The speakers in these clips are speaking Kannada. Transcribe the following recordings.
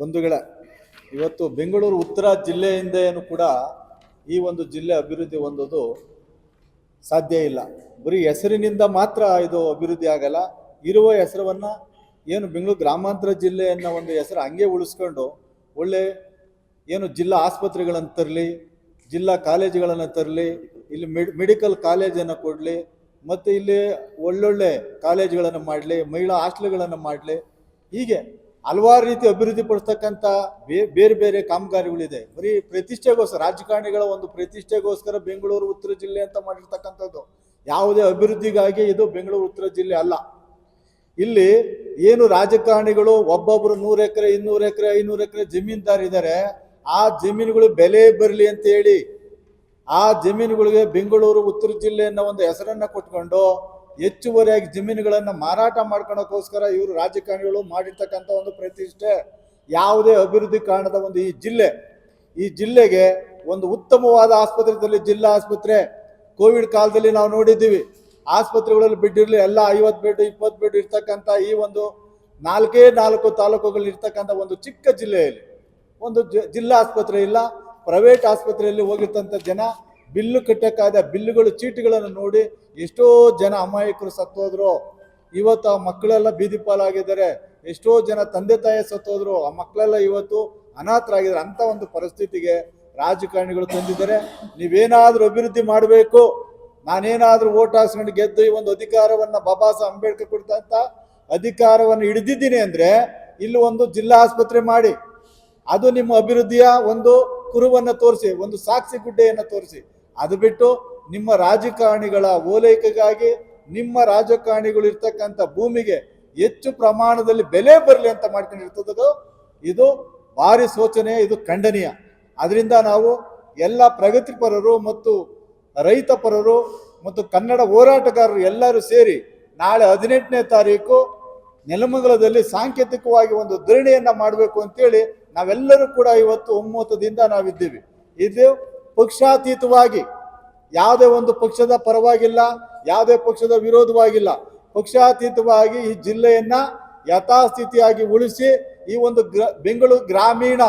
ಬಂಧುಗಳ, ಇವತ್ತು ಬೆಂಗಳೂರು ಉತ್ತರ ಜಿಲ್ಲೆಯಿಂದ ಏನು ಕೂಡ ಈ ಒಂದು ಜಿಲ್ಲೆ ಅಭಿವೃದ್ಧಿ ಹೊಂದೋದು ಸಾಧ್ಯ ಇಲ್ಲ. ಬರೀ ಹೆಸರಿನಿಂದ ಮಾತ್ರ ಇದು ಅಭಿವೃದ್ಧಿ ಆಗಲ್ಲ, ಇರುವ ಹೆಸರನ್ನ ಏನು ಬೆಂಗಳೂರು ಗ್ರಾಮಾಂತರ ಜಿಲ್ಲೆ ಅನ್ನೋ ಒಂದು ಹೆಸರು ಹಂಗೆ ಉಳಿಸ್ಕೊಂಡು ಒಳ್ಳೆ ಏನು ಜಿಲ್ಲಾ ಆಸ್ಪತ್ರೆಗಳನ್ನು ತರಲಿ, ಜಿಲ್ಲಾ ಕಾಲೇಜುಗಳನ್ನು ತರಲಿ, ಇಲ್ಲಿ ಮೆಡ್, ಮೆಡಿಕಲ್ ಕಾಲೇಜನ್ನು ಕೊಡಲಿ, ಮತ್ತು ಇಲ್ಲಿ ಒಳ್ಳೊಳ್ಳೆ ಕಾಲೇಜುಗಳನ್ನು ಮಾಡಲಿ, ಮಹಿಳಾ ಹಾಸ್ಟೆಲ್ಗಳನ್ನು ಮಾಡಲಿ, ಹೀಗೆ ಹಲವಾರು ರೀತಿ ಅಭಿವೃದ್ಧಿ ಪಡಿಸ್ತಕ್ಕಂಥ ಬೇರೆ ಬೇರೆ ಕಾಮಗಾರಿಗಳಿದೆ. ಬರೀ ಪ್ರತಿಷ್ಠೆಗೋಸ್ಕರ, ರಾಜಕಾರಣಿಗಳ ಒಂದು ಪ್ರತಿಷ್ಠೆಗೋಸ್ಕರ ಬೆಂಗಳೂರು, ಉತ್ತರ ಜಿಲ್ಲೆ ಅಂತ ಮಾಡಿರ್ತಕ್ಕಂಥದ್ದು. ಯಾವುದೇ ಅಭಿವೃದ್ಧಿಗಾಗಿ ಇದು ಬೆಂಗಳೂರು, ಉತ್ತರ ಜಿಲ್ಲೆ ಅಲ್ಲ. ಇಲ್ಲಿ ಏನು ರಾಜಕಾರಣಿಗಳು ಒಬ್ಬೊಬ್ರು ನೂರು ಎಕರೆ, ಇನ್ನೂರು ಎಕರೆ, ಐನೂರು ಎಕರೆ ಜಮೀನ್ದಾರಿದ್ದಾರೆ ಆ ಜಮೀನುಗಳು ಬೆಲೆ ಬರಲಿ ಅಂತ ಹೇಳಿ ಆ ಜಮೀನುಗಳಿಗೆ ಬೆಂಗಳೂರು, ಉತ್ತರ ಜಿಲ್ಲೆ ಅನ್ನೋ ಒಂದು ಹೆಸರನ್ನ ಕೊಟ್ಕೊಂಡು ಹೆಚ್ಚುವರಿಯಾಗಿ ಜಮೀನುಗಳನ್ನು ಮಾರಾಟ ಮಾಡ್ಕೊಳಕ್ಕೋಸ್ಕರ ಇವರು ರಾಜಕಾರಣಿಗಳು ಮಾಡಿರ್ತಕ್ಕಂಥ ಒಂದು ಪ್ರತಿಷ್ಠೆ, ಯಾವುದೇ ಅಭಿವೃದ್ಧಿ ಕಾರಣದ ಒಂದು ಈ ಜಿಲ್ಲೆ. ಈ ಜಿಲ್ಲೆಗೆ ಒಂದು ಉತ್ತಮವಾದ ಆಸ್ಪತ್ರೆದಲ್ಲಿ ಜಿಲ್ಲಾ ಆಸ್ಪತ್ರೆ. ಕೋವಿಡ್ ಕಾಲದಲ್ಲಿ ನಾವು ನೋಡಿದ್ದೀವಿ. ಆಸ್ಪತ್ರೆಗಳಲ್ಲಿ ಬೆಡ್ ಇರಲಿ ಎಲ್ಲ ಐವತ್ತು ಬೆಡ್, ಇಪ್ಪತ್ತು ಬೆಡ್ ಇರ್ತಕ್ಕಂಥ ಈ ಒಂದು ನಾಲ್ಕೇ ನಾಲ್ಕು ತಾಲೂಕುಗಳಲ್ಲಿ ಇರ್ತಕ್ಕಂಥ ಒಂದು ಚಿಕ್ಕ ಜಿಲ್ಲೆಯಲ್ಲಿ. ಒಂದು ಜಿಲ್ಲಾ ಆಸ್ಪತ್ರೆ ಇಲ್ಲ, ಪ್ರೈವೇಟ್ ಆಸ್ಪತ್ರೆಯಲ್ಲಿ ಹೋಗಿರ್ತಂಥ ಜನ ಬಿಲ್ಲು ಕಟ್ಟಕ್ಕಾದ ಬಿಲ್ಲುಗಳು, ಚೀಟಿಗಳನ್ನು ನೋಡಿ ಎಷ್ಟೋ ಜನ ಅಮಾಯಕರು ಸತ್ತೋದ್ರು. ಇವತ್ತು ಆ ಮಕ್ಕಳೆಲ್ಲ ಬೀದಿ ಪಾಲಾಗಿದ್ದಾರೆ. ಎಷ್ಟೋ ಜನ ತಂದೆ ತಾಯಿ ಸತ್ತೋದ್ರು. ಆ ಮಕ್ಕಳೆಲ್ಲ ಇವತ್ತು ಅನಾಥರಾಗಿದ್ದಾರೆ ಅಂತ ಒಂದು ಪರಿಸ್ಥಿತಿಗೆ ರಾಜಕಾರಣಿಗಳು ತಂದಿದ್ದಾರೆ. ನೀವೇನಾದ್ರೂ ಅಭಿವೃದ್ಧಿ ಮಾಡಬೇಕು. ನಾನೇನಾದ್ರೂ ಓಟ್ ಹಾಕ್ಸ್ಕೊಂಡು ಗೆದ್ದು ಈ ಒಂದು ಅಧಿಕಾರವನ್ನ ಬಾಬಾ ಸಾಹೇಬ್ ಅಂಬೇಡ್ಕರ್ ಕೊಡ್ತಂತ ಅಧಿಕಾರವನ್ನು ಹಿಡಿದಿದ್ದೀನಿ ಅಂದ್ರೆ ಇಲ್ಲಿ ಒಂದು ಜಿಲ್ಲಾ ಆಸ್ಪತ್ರೆ ಮಾಡಿ. ಅದು ನಿಮ್ಮ ಅಭಿವೃದ್ಧಿಯ ಒಂದು ಕುರುವನ್ನು ತೋರಿಸಿ, ಒಂದು ಸಾಕ್ಷಿ ಗುಡ್ಡೆಯನ್ನು ತೋರಿಸಿ. ಅದು ಬಿಟ್ಟು ನಿಮ್ಮ ರಾಜಕಾರಣಿಗಳ ಓಲೈಕೆಗಾಗಿ ನಿಮ್ಮ ರಾಜಕಾರಣಿಗಳು ಇರ್ತಕ್ಕಂಥ ಭೂಮಿಗೆ ಹೆಚ್ಚು ಪ್ರಮಾಣದಲ್ಲಿ ಬೆಲೆ ಬರಲಿ ಅಂತ ಮಾಡ್ಕೊಂಡಿರ್ತದ್ದು, ಇದು ಭಾರಿ ಶೋಚನೆ ಇದು ಖಂಡನೀಯ. ಅದರಿಂದ ನಾವು ಎಲ್ಲ ಪ್ರಗತಿಪರರು ಮತ್ತು ರೈತಪರರು ಮತ್ತು ಕನ್ನಡ ಹೋರಾಟಗಾರರು ಎಲ್ಲರೂ ಸೇರಿ ನಾಳೆ ಹದಿನೆಂಟನೇ ತಾರೀಕು ನೆಲಮಂಗಲದಲ್ಲಿ ಸಾಂಕೇತಿಕವಾಗಿ ಒಂದು ಧರಣಿಯನ್ನು ಮಾಡಬೇಕು ಅಂತೇಳಿ ನಾವೆಲ್ಲರೂ ಕೂಡ ಇವತ್ತು ಒಮ್ಮತದಿಂದ ನಾವಿದ್ದೀವಿ. ಇದು ಪಕ್ಷಾತೀತವಾಗಿ ಯಾವುದೇ ಒಂದು ಪಕ್ಷದ ಪರವಾಗಿಲ್ಲ, ಯಾವುದೇ ಪಕ್ಷದ ವಿರೋಧವಾಗಿಲ್ಲ. ಪಕ್ಷಾತೀತವಾಗಿ ಈ ಜಿಲ್ಲೆಯನ್ನ ಯಥಾಸ್ಥಿತಿಯಾಗಿ ಉಳಿಸಿ ಈ ಒಂದು ಗ್ರ, ಬೆಂಗಳೂರು ಗ್ರಾಮೀಣ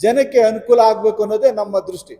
ಜನಕ್ಕೆ ಅನುಕೂಲ ಆಗಬೇಕು ಅನ್ನೋದೇ ನಮ್ಮ ದೃಷ್ಟಿ.